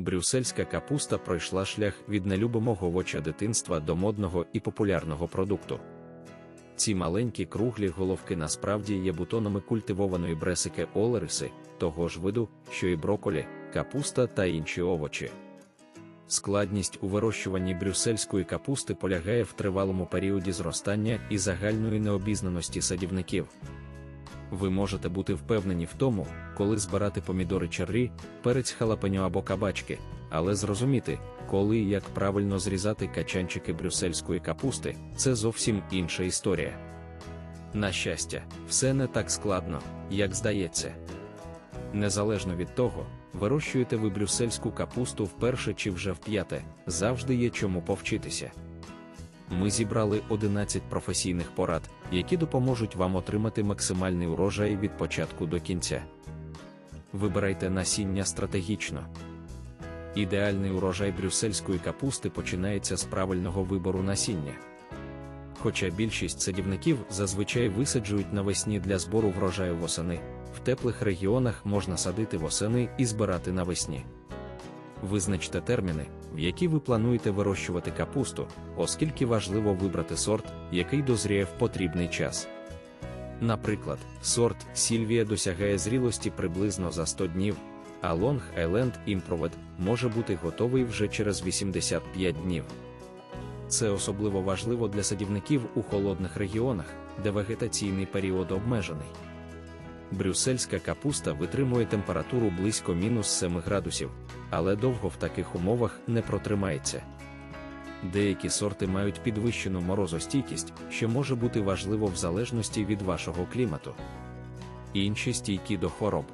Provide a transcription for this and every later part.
брюссельська капуста пройшла шлях від нелюбимого овоча дитинства до модного і популярного продукту. Ці маленькі круглі головки насправді є бутонами культивованої бресики олериси, того ж виду, що і броколі, капуста та інші овочі. Складність у вирощуванні брюссельської капусти полягає в тривалому періоді зростання і загальної необізнаності садівників. Ви можете бути впевнені в тому, коли збирати помідори черрі, перець халапеньо або кабачки, але зрозуміти, коли і як правильно зрізати качанчики брюссельської капусти це зовсім інша історія. На щастя, все не так складно, як здається. Незалежно від того, вирощуєте ви брюссельську капусту вперше чи вже вп'яте, завжди є чому повчитися. Ми зібрали 11 професійних порад, які допоможуть вам отримати максимальний урожай від початку до кінця. Вибирайте насіння стратегічно. Ідеальний урожай брюссельської капусти починається з правильного вибору насіння. Хоча більшість садівників зазвичай висаджують навесні для збору врожаю восени, в теплих регіонах можна садити восени і збирати навесні. Визначте терміни, в які ви плануєте вирощувати капусту, оскільки важливо вибрати сорт, який дозріє в потрібний час. Наприклад, сорт Сільвія досягає зрілості приблизно за 100 днів, а Long Island Improved може бути готовий вже через 85 днів. Це особливо важливо для садівників у холодних регіонах, де вегетаційний період обмежений. Брюссельська капуста витримує температуру близько мінус 7 градусів, але довго в таких умовах не протримається. Деякі сорти мають підвищену морозостійкість, що може бути важливо в залежності від вашого клімату. Інші стійкі до хвороб.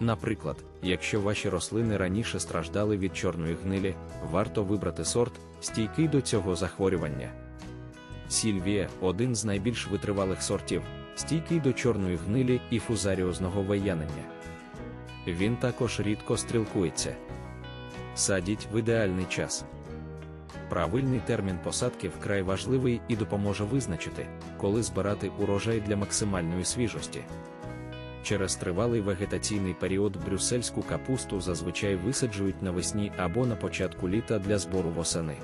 Наприклад, якщо ваші рослини раніше страждали від чорної гнилі, варто вибрати сорт, стійкий до цього захворювання. Сільвія один з найбільш витривалих сортів, стійкий до чорної гнилі і фузаріозного виянення. Він також рідко стрілкується. Садіть в ідеальний час. Правильний термін посадки вкрай важливий і допоможе визначити, коли збирати урожай для максимальної свіжості. Через тривалий вегетаційний період брюссельську капусту зазвичай висаджують навесні або на початку літа для збору восени.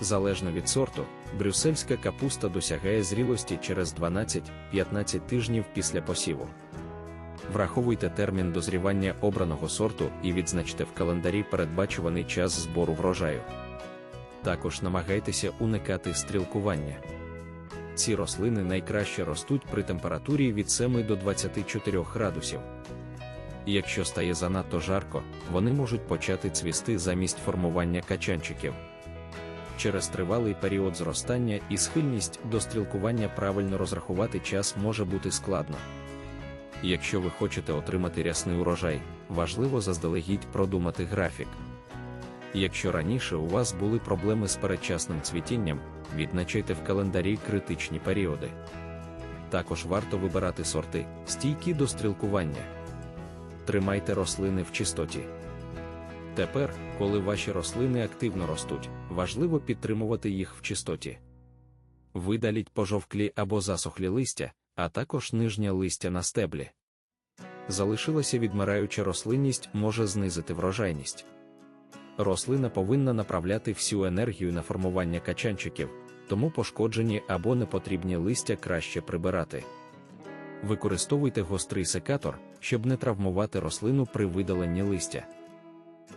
Залежно від сорту, брюссельська капуста досягає зрілості через 12-15 тижнів після посіву. Враховуйте термін дозрівання обраного сорту і відзначте в календарі передбачуваний час збору врожаю. Також намагайтеся уникати стрілкування. Ці рослини найкраще ростуть при температурі від 7 до 24 градусів. Якщо стає занадто жарко, вони можуть почати цвісти замість формування качанчиків. Через тривалий період зростання і схильність до стрілкування правильно розрахувати час може бути складно. Якщо ви хочете отримати рясний урожай, важливо заздалегідь продумати графік. Якщо раніше у вас були проблеми з передчасним цвітінням, відзначайте в календарі критичні періоди. Також варто вибирати сорти, стійкі до стрілкування. Тримайте рослини в чистоті. Тепер, коли ваші рослини активно ростуть, важливо підтримувати їх в чистоті. Видаліть пожовклі або засохлі листя, а також нижнє листя на стеблі. Залишилася відмираюча рослинність може знизити врожайність. Рослина повинна направляти всю енергію на формування качанчиків, тому пошкоджені або непотрібні листя краще прибирати. Використовуйте гострий секатор, щоб не травмувати рослину при видаленні листя.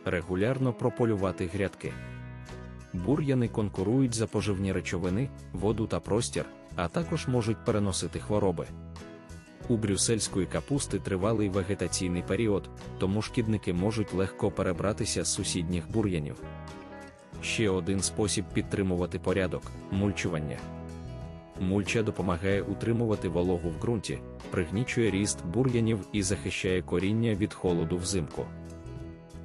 Регулярно прополювати грядки. Бур'яни конкурують за поживні речовини, воду та простір, а також можуть переносити хвороби. У брюссельської капусти тривалий вегетаційний період, тому шкідники можуть легко перебратися з сусідніх бур'янів. Ще один спосіб підтримувати порядок мульчування. Мульча допомагає утримувати вологу в ґрунті, пригнічує ріст бур'янів і захищає коріння від холоду взимку.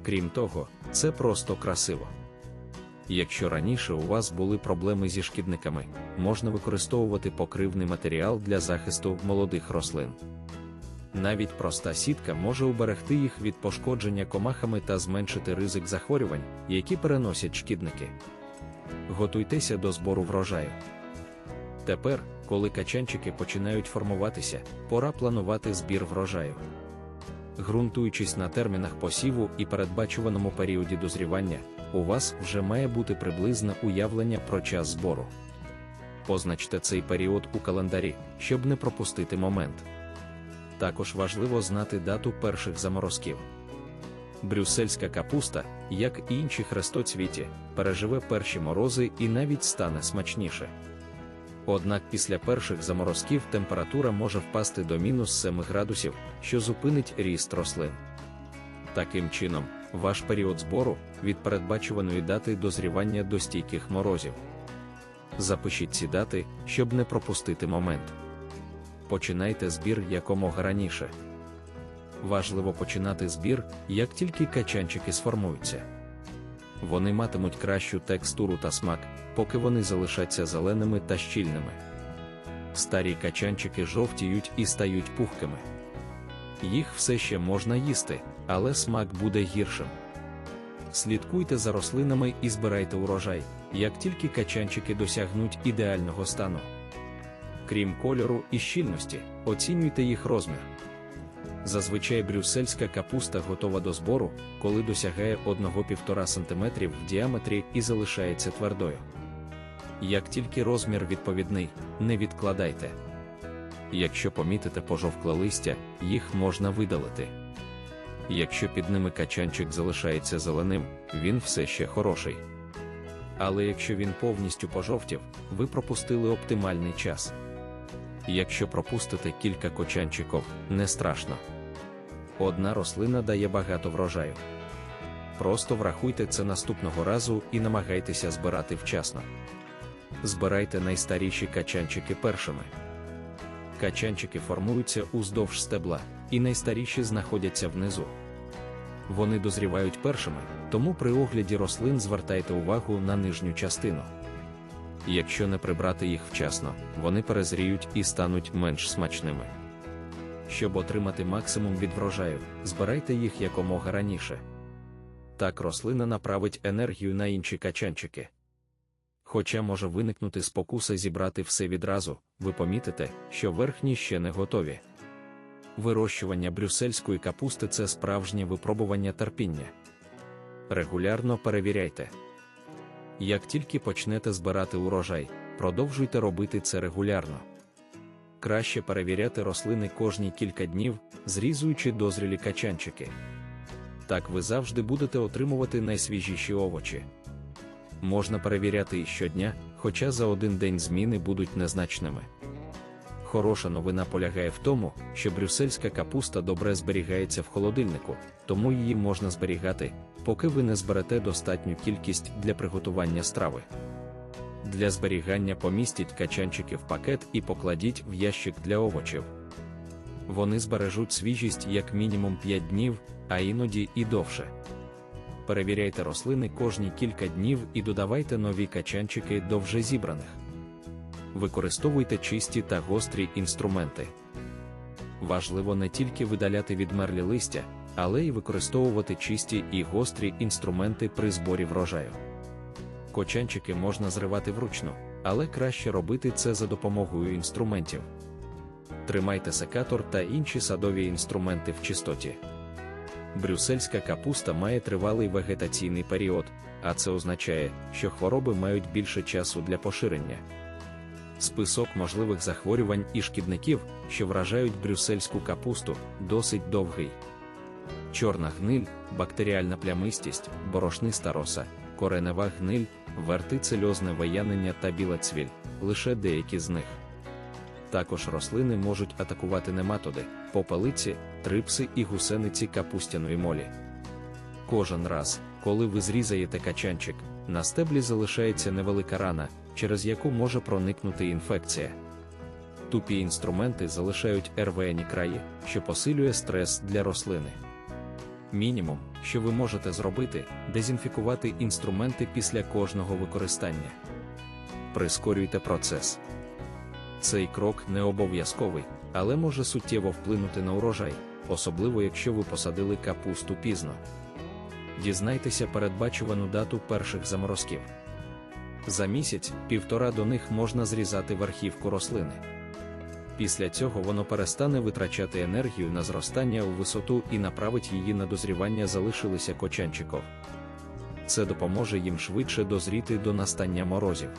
Крім того, це просто красиво. Якщо раніше у вас були проблеми зі шкідниками, можна використовувати покривний матеріал для захисту молодих рослин. Навіть проста сітка може уберегти їх від пошкодження комахами та зменшити ризик захворювань, які переносять шкідники. Готуйтеся до збору врожаю. Тепер, коли качанчики починають формуватися, пора планувати збір врожаю. Ґрунтуючись на термінах посіву і передбачуваному періоді дозрівання, у вас вже має бути приблизне уявлення про час збору. Позначте цей період у календарі, щоб не пропустити момент. Також важливо знати дату перших заморозків. Брюссельська капуста, як і інші хрестоцвіті, переживе перші морози і навіть стане смачніше. Однак після перших заморозків температура може впасти до мінус 7 градусів, що зупинить ріст рослин. Таким чином, ваш період збору від передбачуваної дати дозрівання до стійких морозів. Запишіть ці дати, щоб не пропустити момент. Починайте збір якомога раніше. Важливо починати збір, як тільки качанчики сформуються. Вони матимуть кращу текстуру та смак, поки вони залишаться зеленими та щільними. Старі качанчики жовтіють і стають пухкими. Їх все ще можна їсти, але смак буде гіршим. Слідкуйте за рослинами і збирайте урожай, як тільки качанчики досягнуть ідеального стану. Крім кольору і щільності, оцінюйте їх розмір. Зазвичай брюссельська капуста готова до збору, коли досягає 1-1,5 см в діаметрі і залишається твердою. Як тільки розмір відповідний, не відкладайте. Якщо помітите пожовкле листя, їх можна видалити. Якщо під ними качанчик залишається зеленим, він все ще хороший. Але якщо він повністю пожовтів, ви пропустили оптимальний час. Якщо пропустите кілька кочанчиків, не страшно. Одна рослина дає багато врожаю. Просто врахуйте це наступного разу і намагайтеся збирати вчасно. Збирайте найстаріші качанчики першими. Качанчики формуються уздовж стебла, і найстаріші знаходяться внизу. Вони дозрівають першими, тому при огляді рослин звертайте увагу на нижню частину. Якщо не прибрати їх вчасно, вони перезріють і стануть менш смачними. Щоб отримати максимум від врожаю, збирайте їх якомога раніше. Так рослина направить енергію на інші качанчики. Хоча може виникнути спокуса зібрати все відразу, ви помітите, що верхні ще не готові. Вирощування брюссельської капусти це справжнє випробування терпіння. Регулярно перевіряйте. Як тільки почнете збирати урожай, продовжуйте робити це регулярно. Краще перевіряти рослини кожні кілька днів, зрізуючи дозрілі качанчики. Так ви завжди будете отримувати найсвіжіші овочі. Можна перевіряти і щодня, хоча за один день зміни будуть незначними. Хороша новина полягає в тому, що брюссельська капуста добре зберігається в холодильнику, тому її можна зберігати, поки ви не зберете достатню кількість для приготування страви. Для зберігання помістіть качанчики в пакет і покладіть в ящик для овочів. Вони збережуть свіжість як мінімум 5 днів, а іноді і довше. Перевіряйте рослини кожні кілька днів і додавайте нові качанчики до вже зібраних. Використовуйте чисті та гострі інструменти. Важливо не тільки видаляти відмерлі листя, але й використовувати чисті і гострі інструменти при зборі врожаю. Кочанчики можна зривати вручну, але краще робити це за допомогою інструментів. Тримайте секатор та інші садові інструменти в чистоті. Брюссельська капуста має тривалий вегетаційний період, а це означає, що хвороби мають більше часу для поширення. Список можливих захворювань і шкідників, що вражають брюссельську капусту, досить довгий. Чорна гниль, бактеріальна плямистість, борошниста роса, коренева гниль, вертицельозне виянення та біла цвіль лише деякі з них. Також рослини можуть атакувати нематоди, попелиці, трипси і гусениці капустяної молі. Кожен раз, коли ви зрізаєте качанчик, на стеблі залишається невелика рана, через яку може проникнути інфекція. Тупі інструменти залишають РВНі краї, що посилює стрес для рослини. Мінімум, що ви можете зробити, дезінфікувати інструменти після кожного використання. Прискорюйте процес. Цей крок не обов'язковий, але може суттєво вплинути на урожай, особливо якщо ви посадили капусту пізно. Дізнайтеся передбачувану дату перших заморозків. За місяць, півтора до них можна зрізати верхівку рослини. Після цього воно перестане витрачати енергію на зростання у висоту і направить її на дозрівання залишилися кочанчиков. Це допоможе їм швидше дозріти до настання морозів.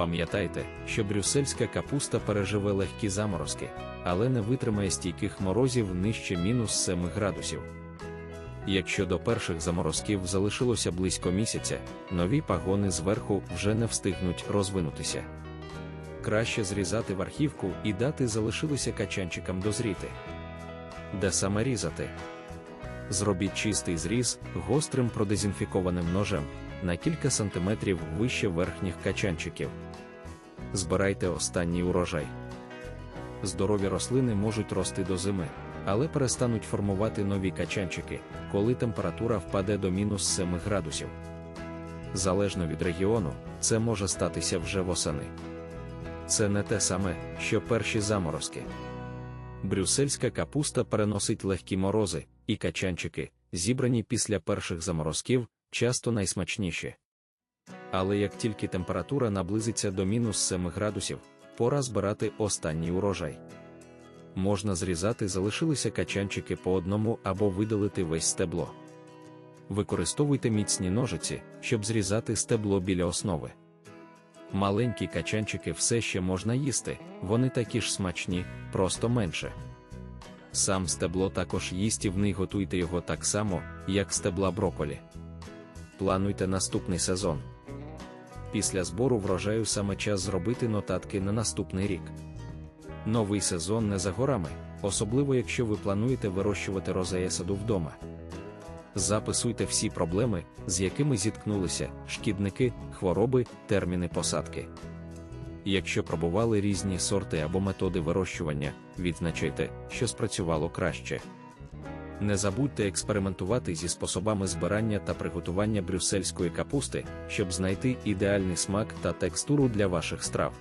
Пам'ятайте, що брюссельська капуста переживе легкі заморозки, але не витримає стійких морозів нижче мінус 7 градусів. Якщо до перших заморозків залишилося близько місяця, нові пагони зверху вже не встигнуть розвинутися. Краще зрізати верхівку і дати залишилося качанчикам дозріти. Де саме різати? Зробіть чистий зріз гострим продезінфікованим ножем на кілька сантиметрів вище верхніх качанчиків. Збирайте останній урожай. Здорові рослини можуть рости до зими, але перестануть формувати нові качанчики, коли температура впаде до мінус 7 градусів. Залежно від регіону, це може статися вже восени. Це не те саме, що перші заморозки. Брюссельська капуста переносить легкі морози, і качанчики, зібрані після перших заморозків, часто найсмачніші. Але як тільки температура наблизиться до мінус 7 градусів, пора збирати останній урожай. Можна зрізати залишилися качанчики по одному або видалити весь стебло. Використовуйте міцні ножиці, щоб зрізати стебло біля основи. Маленькі качанчики все ще можна їсти, вони такі ж смачні, просто менше. Сам стебло також їстівний готуйте його так само, як стебла броколі. Плануйте наступний сезон. Після збору врожаю саме час зробити нотатки на наступний рік. Новий сезон не за горами, особливо якщо ви плануєте вирощувати розея саду вдома. Записуйте всі проблеми, з якими зіткнулися шкідники, хвороби, терміни посадки. Якщо пробували різні сорти або методи вирощування, відзначайте, що спрацювало краще. Не забудьте експериментувати зі способами збирання та приготування брюссельської капусти, щоб знайти ідеальний смак та текстуру для ваших страв.